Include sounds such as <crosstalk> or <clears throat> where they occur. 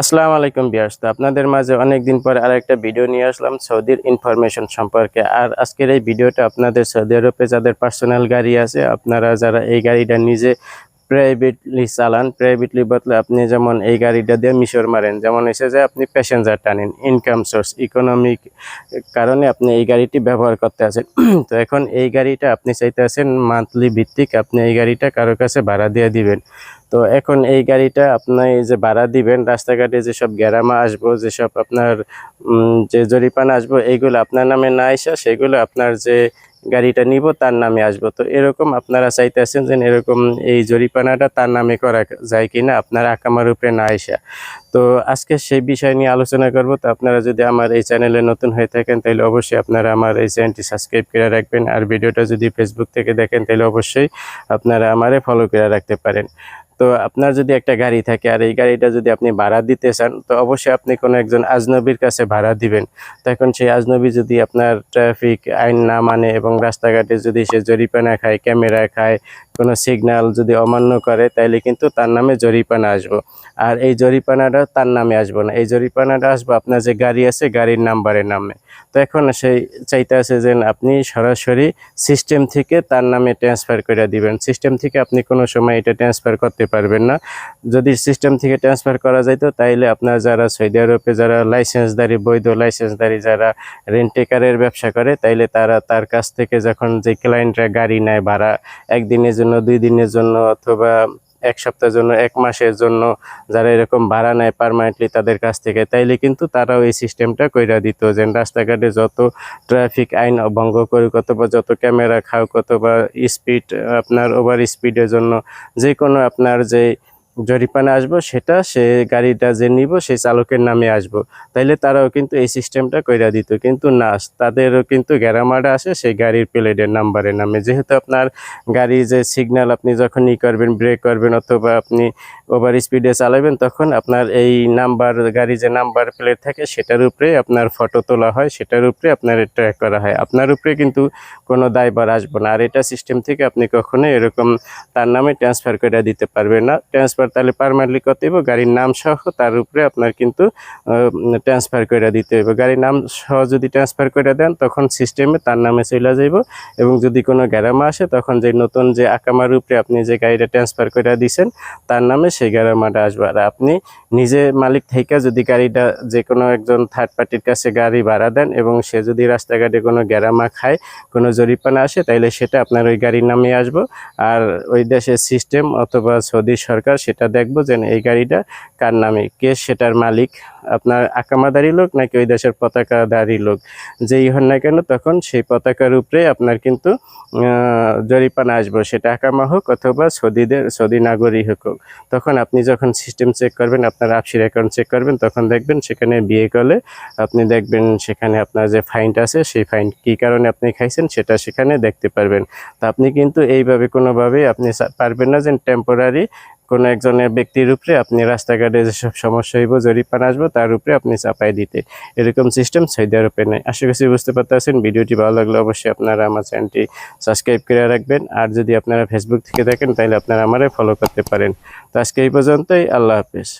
আসসালামু আলাইকুম বিয়ার্স তো আপনাদের মাঝে অনেকদিন পরে আরেকটা ভিডিও নিয়ে আসলাম সৌদির ইনফরমেশন সম্পর্কে। আর আজকের এই ভিডিওটা আপনাদের সৌদি আরবে যাদের পার্সোনাল গাড়ি আছে, আপনারা যারা এই গাড়িটা নিজে প্রাইভেটলি চালান প্রাইভেটলি বদলে আপনি যেমন এই গাড়িটা দিয়ে মিশর মারেন, যেমন এসে যে আপনি প্যাসেঞ্জার টানেন ইনকাম সোর্স ইকোনমিক কারণে আপনি এই গাড়িটি ব্যবহার করতে আছেন। <clears throat> তো এখন এই গাড়িটা আপনি চাইতে আছেন মান্থলি ভিত্তিক আপনি এই গাড়িটা কারও কাছে ভাড়া দিয়ে দিবেন। তো এখন এই গাড়িটা আপনি যে ভাড়া দিবেন, রাস্তাঘাটে যেসব গ্যারামা আসব, যেসব আপনার যে জরিপানা আসব এইগুলো আপনার নামে না আসা সেগুলো আপনার যে গাড়িটা নিব, তার নামে আসব। তো এরকম আপনারা চাইতেছেন যে এরকম এই জরিপানাটা তার নামে করা যায় কিনা, আপনার আকামার উপরে না আসা তো আজকে সেই বিষয় নিয়ে আলোচনা করব। তো আপনারা যদি আমার এই চ্যানেলে নতুন হয়ে থাকেন, তাহলে অবশ্যই আপনারা আমার এই চ্যানেলটি সাবস্ক্রাইব করে রাখবেন। আর ভিডিওটা যদি ফেসবুক থেকে দেখেন, তাহলে অবশ্যই আপনারা আমারে ফলো করে রাখতে পারেন। তো আপনার যদি একটা গাড়ি থাকে আর এই গাড়িটা যদি আপনি ভাড়া দিতে চান, তো অবশ্যই আপনি কোনো একজন আজনবীর কাছে ভাড়া দিবেন। তখন সেই আজনবী যদি আপনার ট্রাফিক আইন না মানে এবং রাস্তাঘাটে যদি সে জরিপানা খায়, ক্যামেরা খায় কোনো সিগন্যাল যদি অমান্য করে, তাইলে কিন্তু তার নামে জরিপানা আসব। আর এই জরিপানাটা তার নামে আসব না। এই জরিপানাটা আসব আপনার যে গাড়ি আছে, গাড়ির নাম্বারের নামে। তো এখন সেই চাইতে আছে যে আপনি সরাসরি সিস্টেম থেকে তার নামে ট্রান্সফার করে দিবেন। সিস্টেম থেকে আপনি কোনো সময় এটা ট্রান্সফার করতে পারবেন না। যদি সিস্টেম থেকে ট্রান্সফার করা যাইতো, তাইলে আপনার যারা সৌদি আরবে যারা লাইসেন্সদারি বৈধ লাইসেন্সদারি যারা রেন্টেকারের ব্যবসা করে, তাইলে তারা তার কাছ থেকে যখন যে ক্লায়েন্টরা গাড়ি নেয় ভাড়া একদিনের জন্য, দুই দিনের জন্য অথবা এক সপ্তাহের জন্য, এক মাসের জন্য যারা এরকম ভাড়া নেয় পারমানেন্টলি তাদের কাছ থেকে, তাইলে কিন্তু তারাও এই সিস্টেমটা কইরা দিত যে রাস্তাঘাটে যত ট্রাফিক আইন অভঙ্গ করুক অথবা যত ক্যামেরা খাও অথবা স্পিড আপনার ওভার স্পিডের জন্য যে কোনো আপনার যে জরিপানা আসব, সেটা সে গাড়িটা যে নিব, সেই চালকের নামে আসব। তাইলে তারাও কিন্তু এই সিস্টেমটা কইরা দিত। কিন্তু না, তাদেরও কিন্তু গ্যারামাটা আসে সেই গাড়ির প্লেটের নাম্বারের নামে। যেহেতু আপনার গাড়ি যে সিগন্যাল আপনি যখন ই করবেন ব্রেক করবেন অথবা আপনি ওভার স্পিডে চালাবেন, তখন আপনার এই নাম্বার গাড়ি যে নাম্বার প্লেট থাকে, সেটার উপরে আপনার ফটো তোলা হয়, সেটার উপরে আপনার ট্র্যাক করা হয়। আপনার উপরে কিন্তু কোনো দায়ভার আসবে না। আর এটা সিস্টেম থেকে আপনি কখনো এরকম তার নামে ট্রান্সফার করে দিতে পারবেন না। ট্রান্সফার তাহলে পারমানেন্টলি করতে হবে গাড়ির নাম সহ তার উপরে আপনার কিন্তু ট্রান্সফার করে দিতে হবে গাড়ির নাম সহ যদি ট্রান্সফার করে দেন, তখন সিস্টেমে তার নামে চলে যাইব এবং যদি কোনো গ্যারামা আসে, তখন যে নতুন যে আকামার উপরে আপনি যে গাড়িটা ট্রান্সফার করে দিয়েছেন তার নামে সেই গ্যারামাটা আসবে। আর আপনি নিজে মালিক থেকে যদি গাড়িটা যে কোনো একজন থার্ড পার্টির কাছে গাড়ি ভাড়া দেন এবং সে যদি রাস্তাঘাটে কোনো গ্যারামা খায়, কোনো জরিপানা আসে, তাইলে সেটা আপনার ওই গাড়ির নামে আসব। আর ওই দেশের সিস্টেম অথবা সৌদি সরকার সেটা দেখব যে এই গাড়িটা কার নামে, কে সেটার মালিক, আপনার আকামাদারি লোক নাকি ওই দেশের পতাকাধারী লোক? যেই হন না কেন, তখন সেই পতাকার উপরে আপনার কিন্তু জরিপানা আসব। সেটা আকামা হোক অথবা সৌদিদের, সৌদি নাগরিক হোক। তখন আপনি যখন সিস্টেম চেক করবেন, আপনার আপসির অ্যাকাউন্ট চেক করবেন, তখন দেখবেন সেখানে বিয়ে করলে আপনি দেখবেন সেখানে আপনার যে ফাইনটা আছে, সেই ফাইন কী কারণে আপনি খাইছেন সেটা সেখানে দেখতে পারবেন। তা আপনি কিন্তু এইভাবে কোনোভাবেই আপনি পারবেন না যে টেম্পোরারি কোনো একজনের ব্যক্তির উপরে আপনি রাস্তাঘাটে যেসব সমস্যা হইব জরিপানা আসব, তার উপরে আপনি চাপাই দিতে। এরকম সিস্টেম সৌদি আরবে নেই। আশা করছি বুঝতে পারতেছেন। ভিডিওটি ভালো লাগলে অবশ্যই আপনারা আমার চ্যানেলটি সাবস্ক্রাইব করে রাখবেন। আর যদি আপনারা ফেসবুক থেকে দেখেন, তাহলে আপনারা আমারে ফলো করতে পারেন। তো আজকে এই পর্যন্তই। আল্লাহ হাফেজ।